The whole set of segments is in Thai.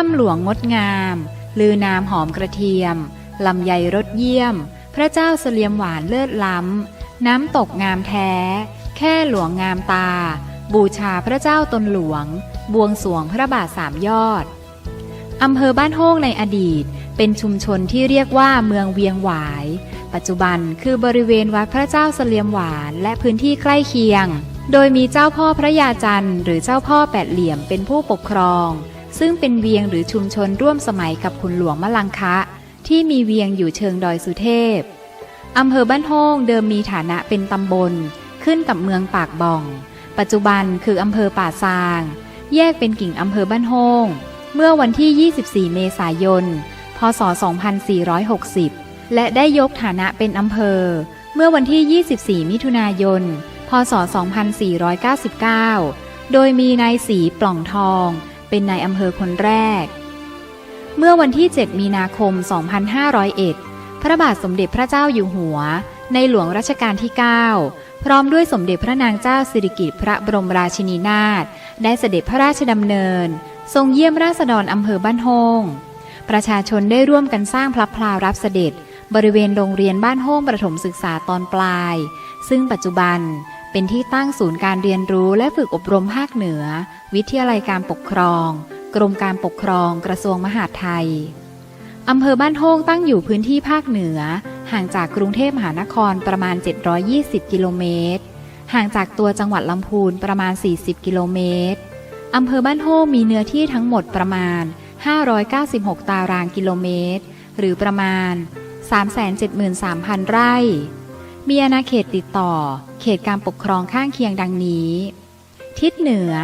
ถ้ำหลวงงดงาม ลือนามหอมกระเทียม ลำไยรสเยี่ยม พระเจ้าเสลียมหวานเลิศล้ำ น้ำตกงามแท้ แค่หลวงงามตา บูชาพระเจ้าตนหลวง บวงสรวงพระบาทสามยอด อำเภอบ้านโฮงในอดีต เป็นชุมชนที่เรียกว่าเมืองเวียงหวาย ปัจจุบันคือบริเวณวัดพระเจ้าเสลียมหวานและพื้นที่ใกล้เคียง โดยมีเจ้าพ่อพระยาจันทร์หรือเจ้าพ่อแปดเหลี่ยมเป็นผู้ปกครอง ซึ่งเป็นเวียงหรือชุมชนร่วมสมัยกับขุนหลวงมะลังคะ ที่มีเวียงอยู่เชิงดอยสุเทพอำเภอบ้านโฮงเดิมมีฐานะเป็นตำบล ขึ้นกับเมืองปากบ่อง ปัจจุบันคืออำเภอป่าซาง แยกเป็นกิ่งอำเภอบ้านโฮงเมื่อวันที่ 24 เมษายน พศ 2460 และได้ยกฐานะเป็นอำเภอ เมื่อวันที่ 24 มิถุนายน พศ 2499 โดยมีนายศรีปล่องทอง เป็นนายอำเภอคนแรก เมื่อวันที่ 7 มีนาคม 2501 พระบาทสมเด็จพระเจ้าอยู่หัว ในหลวงรัชกาลที่ 9 พร้อมด้วยสมเด็จพระนางเจ้าสิริกิติ์พระบรมราชินีนาถได้เสด็จพระราชดำเนิน ทรงเยี่ยมราษฎรอำเภอบ้านโฮงประชาชนได้ร่วมกันสร้างพลับพลารับเสด็จ บริเวณโรงเรียนบ้านโฮงประถมศึกษาตอนปลาย ซึ่งปัจจุบัน เป็นที่ตั้งศูนย์การเรียนรู้และฝึกอบรมภาคเหนือ วิทยาลัยการปกครอง กรมการปกครองกระทรวงมหาดไทยอำเภอบ้านโฮงตั้งอยู่พื้นที่ภาคเหนือ ห่างจากกรุงเทพมหานครประมาณ 720 กิโลเมตร ห่างจากตัวจังหวัดลำพูนประมาณ 40 กิโลเมตรอำเภอบ้านโฮงมีเนื้อที่ทั้งหมดประมาณ 596 ตารางกิโลเมตร หรือประมาณ 373,000 ไร่ มีอาณาเขตติดต่อ เขตการปกครองข้างเคียงดังนี้ ทิศเหนือ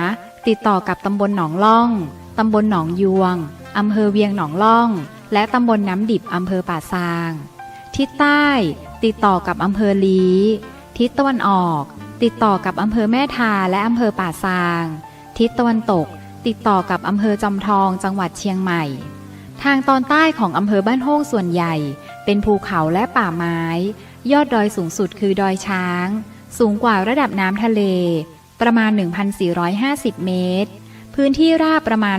ติดต่อกับตำบลหนองล่อง ตำบลหนองยวง อำเภอเวียงหนองล่อง และตำบลน้ำดิบอำเภอป่าซาง ทิศใต้ ติดต่อกับอำเภอลีทิศตะวันออก ติดต่อกับอำเภอแม่ทาและอำเภอป่าซาง ทิศตะวันตก ติดต่อกับอำเภอจอมทองจังหวัดเชียงใหม่ ทางตอนใต้ของอำเภอบ้านโฮงส่วนใหญ่ เป็นภูเขาและป่าไม้ ยอดดอยสูงสุดคือดอยช้าง สูงกว่าระดับน้ำทะเล ประมาณ 1,450 เมตร พื้นที่ราบประมาณ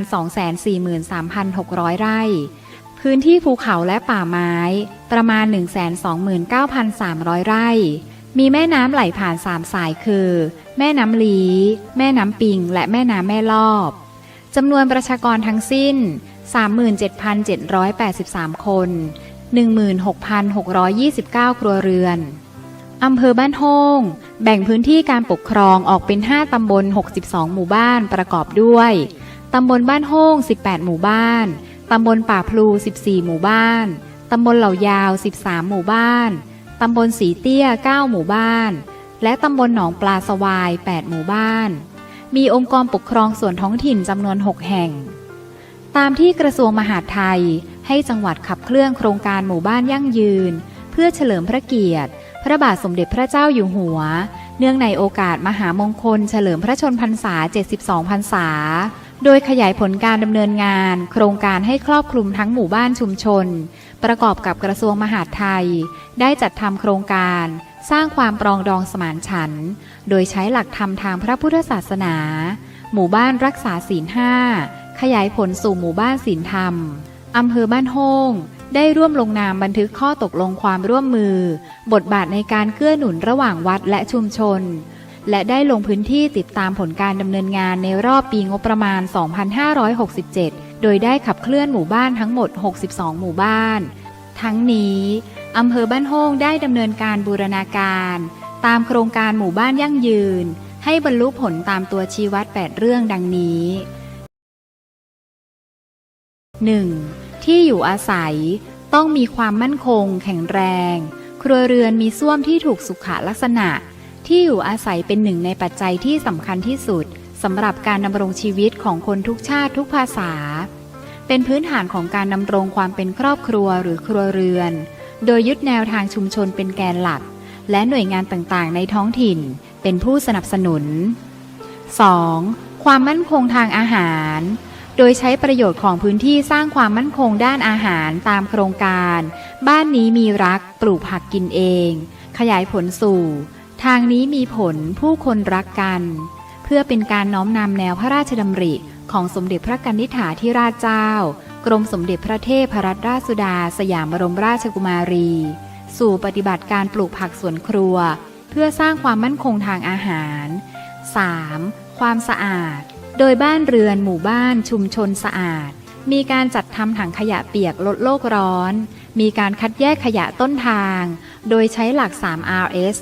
243,600 ไร่ พื้นที่ภูเขาและป่าไม้ ประมาณ 129,300 ไร่ มีแม่น้ำไหลผ่าน3สายคือ แม่น้ำลี แม่น้ำปิง และแม่น้ำแม่ลอบจำนวนประชากรทั้งสิ้น 37,783 คน 16,629 ครัวเรือน อำเภอบ้านโฮงแบ่งพื้นที่การปกครองออกเป็น 5 ตำบล 62 หมู่บ้านประกอบด้วย ตำบลบ้านโฮง18 หมู่บ้าน ตำบลป่าพลู 14 หมู่บ้าน ตำบลเหล่ายาว 13 หมู่บ้าน ตำบลสีเตี้ย 9 หมู่บ้าน และตำบลหนองปลาสวาย 8 หมู่บ้าน มีองค์กรปกครองส่วนท้องถิ่นจำนวน 6 แห่ง ตามที่กระทรวงมหาดไทย ให้จังหวัดขับเคลื่อนโครงการหมู่บ้านยั่งยืน เพื่อเฉลิมพระเกียรติ พระบาทสมเด็จพระเจ้าอยู่หัว เนื่องในโอกาสมหามงคล เฉลิมพระชนพรรษา 72 พรรษา โดยขยายผลการดำเนินงาน โครงการให้ครอบคลุมทั้งหมู่บ้านชุมชน ประกอบกับกระทรวงมหาดไทย ได้จัดทำโครงการสร้างความปรองดองสมานฉันท์โดยใช้หลักธรรมทางพระพุทธศาสนา หมู่บ้านรักษาศีลห้า ขยายผลสู่หมู่บ้านศีลธรรม อำเภอบ้านโฮงได้ร่วมลงนามบันทึกข้อตกลงความร่วมมือ บทบาทในการเกื้อหนุนระหว่างวัดและชุมชน และได้ลงพื้นที่ติดตามผลการดำเนินงานในรอบปีงบประมาณ 2567 โดยได้ขับเคลื่อนหมู่บ้านทั้งหมด 62 หมู่บ้าน ทั้งนี้อำเภอบ้านโฮงได้ดำเนินการบูรณาการ ตามโครงการหมู่บ้านยั่งยืน ให้บรรลุผลตามตัวชี้วัด 8 เรื่องดังนี้ 1. ที่อยู่อาศัย ต้องมีความมั่นคง แข็งแรง ครัวเรือนมีส้วมที่ถูกสุขลักษณะ ที่อยู่อาศัยเป็นหนึ่งในปัจจัยที่สำคัญที่สุดสำหรับการดำรงชีวิตของคนทุกชาติทุกภาษา เป็นพื้นฐานของการดำรงความเป็นครอบครัวหรือครัวเรือน โดยยึดแนวทางชุมชนเป็นแกนหลัก และหน่วยงานต่างๆ ในท้องถิ่น เป็นผู้สนับสนุน 2. ความมั่นคงทางอาหาร โดยใช้ประโยชน์ของพื้นที่สร้างความมั่นคงด้านอาหารตามโครงการ บ้านนี้มีรักปลูกผักกินเอง ขยายผลสู่ ทางนี้มีผลผู้คนรักกัน เพื่อเป็นการน้อมนำแนวพระราชดำริของสมเด็จพระกนิษฐาธิราชเจ้า กรมสมเด็จพระเทพรัตนราชสุดา สยามบรมราชกุมารี สู่ปฏิบัติการปลูกผักสวนครัว เพื่อสร้างความมั่นคงทางอาหาร 3. ความสะอาด โดยบ้านเรือนหมู่บ้านชุมชนสะอาด มีการจัดทำถังขยะเปียกลดโลกร้อน มีการคัดแยกขยะต้นทาง โดยใช้หลัก 3 RS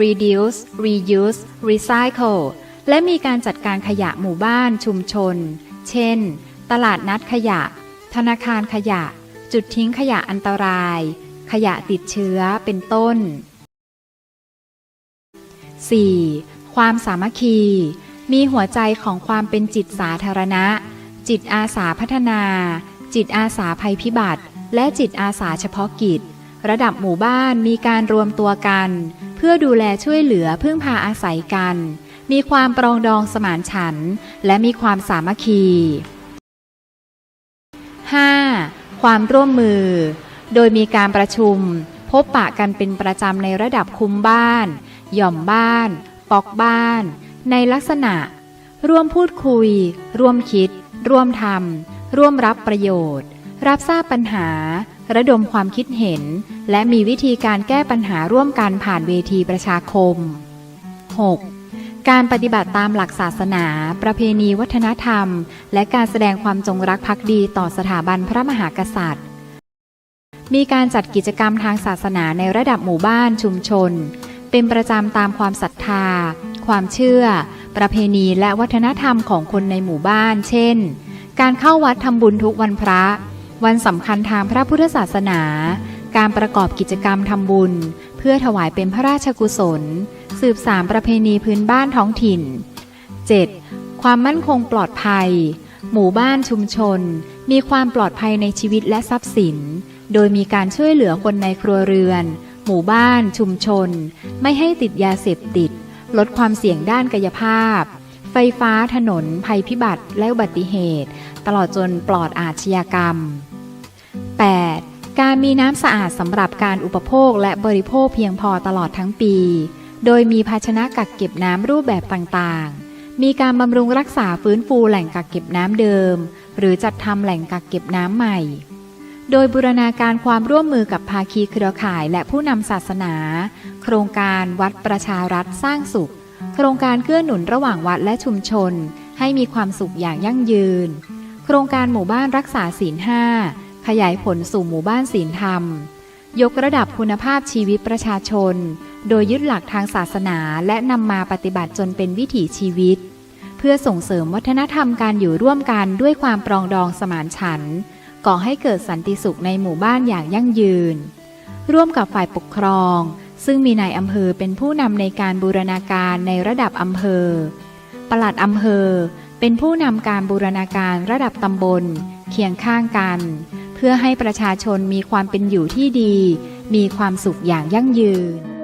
reduce reuse recycle และมีการจัดการขยะหมู่บ้านชุมชน เช่น ตลาดนัดขยะ ธนาคารขยะ จุดทิ้งขยะอันตราย ขยะติดเชื้อเป็นต้น 4. ความสามัคคี มีหัวใจของความเป็นจิตสาธารณะ จิตอาสาพัฒนา จิตอาสาภัยพิบัติ และจิตอาสาเฉพาะกิจ ระดับหมู่บ้านมีการรวมตัวกัน เพื่อดูแลช่วยเหลือพึ่งพาอาศัยกัน มีความปรองดองสมานฉันท์และมีความสามัคคี 5. ความร่วมมือ โดยมีการประชุม พบปะกันเป็นประจำในระดับคุมบ้าน หย่อมบ้าน ปอกบ้าน ในลักษณะ ร่วมพูดคุย ร่วมคิด ร่วมทำร่วมรับประโยชน์ รับทราบปัญหา ระดมความคิดเห็น และมีวิธีการแก้ปัญหาร่วมกันผ่านเวทีประชาคม 6. การปฏิบัติตามหลักศาสนา ประเพณีวัฒนธรรม และการแสดงความจงรักภักดีต่อสถาบันพระมหากษัตริย์ มีการจัดกิจกรรมทางศาสนาในระดับหมู่บ้านชุมชน เป็นประจำตามความศรัทธา ความเชื่อ ประเพณีและวัฒนธรรมของคนในหมู่บ้าน เช่น การเข้าวัดทำบุญทุกวันพระ วันสำคัญทางพระพุทธศาสนา การประกอบกิจกรรมทำบุญ เพื่อถวายเป็นพระราชกุศล สืบสารประเพณีพื้นบ้านท้องถิ่น 7. ความมั่นคงปลอดภัย หมู่บ้านชุมชน มีความปลอดภัยในชีวิตและทรัพย์สิน โดยมีการช่วยเหลือคนในครัวเรือน หมู่บ้าน ชุมชน ไม่ให้ติดยาเสพติด ลดความเสี่ยงด้านกายภาพ ไฟฟ้าถนน ภัยพิบัติ และอุบัติเหตุ ตลอดจนปลอดอาชญากรรม 8. การมีน้ำสะอาดสำหรับการอุปโภคและบริโภคเพียงพอตลอดทั้งปี โดยมีภาชนะกักเก็บน้ำรูปแบบต่างๆ มีการบำรุงรักษาฟื้นฟูแหล่งกักเก็บน้ำเดิม หรือจัดทำแหล่งกักเก็บน้ำใหม่ โดยบูรณาการความร่วมมือกับภาคีเครือข่ายและผู้นำศาสนา โครงการวัดประชารัฐสร้างสุข โครงการเกื้อหนุนระหว่างวัดและชุมชน ให้มีความสุขอย่างยั่งยืน โครงการหมู่บ้านรักษาศีลห้าขยายผลสู่หมู่บ้านศีลธรรม ยกระดับคุณภาพชีวิตประชาชน โดยยึดหลักทางศาสนาและนำมาปฏิบัติจนเป็นวิถีชีวิต เพื่อส่งเสริมวัฒนธรรมการอยู่ร่วมกันด้วยความปรองดองสมานฉันท์ ก่อให้เกิดสันติสุขในหมู่บ้านอย่างยั่งยืน ร่วมกับฝ่ายปกครอง ซึ่งมีนายอำเภอเป็นผู้นำในการบูรณาการในระดับอำเภอ ปลัดอำเภอเป็นผู้นำการบูรณาการระดับตำบล เคียงข้างกัน เพื่อให้ประชาชนมีความเป็นอยู่ที่ดี มีความสุขอย่างยั่งยืน